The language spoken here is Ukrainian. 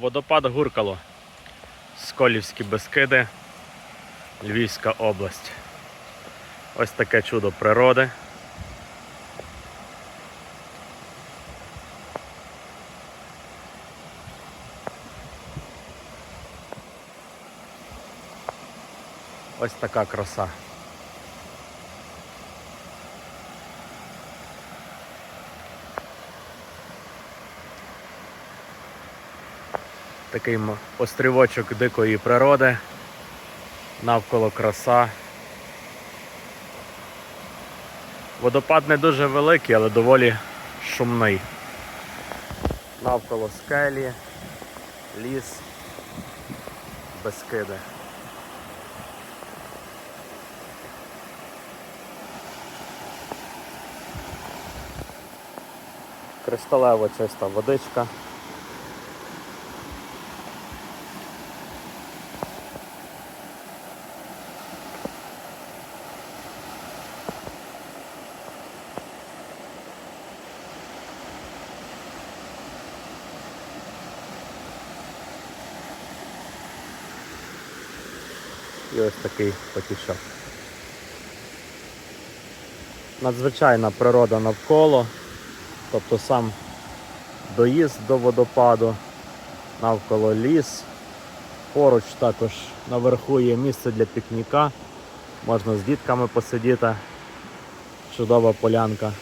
Водопад Гуркало. Сколівські Бескиди, Львівська область. Ось таке чудо природи. Ось така краса. Такий острівочок дикої природи. Навколо краса. Водопад не дуже великий, але доволі шумний. Навколо скелі, ліс, безкиди. Кристалево чиста водичка. І ось такий потічок. Надзвичайна природа навколо, тобто сам доїзд до водопаду, навколо ліс. Поруч також наверху є місце для пікніка, можна з дітками посидіти. Чудова полянка.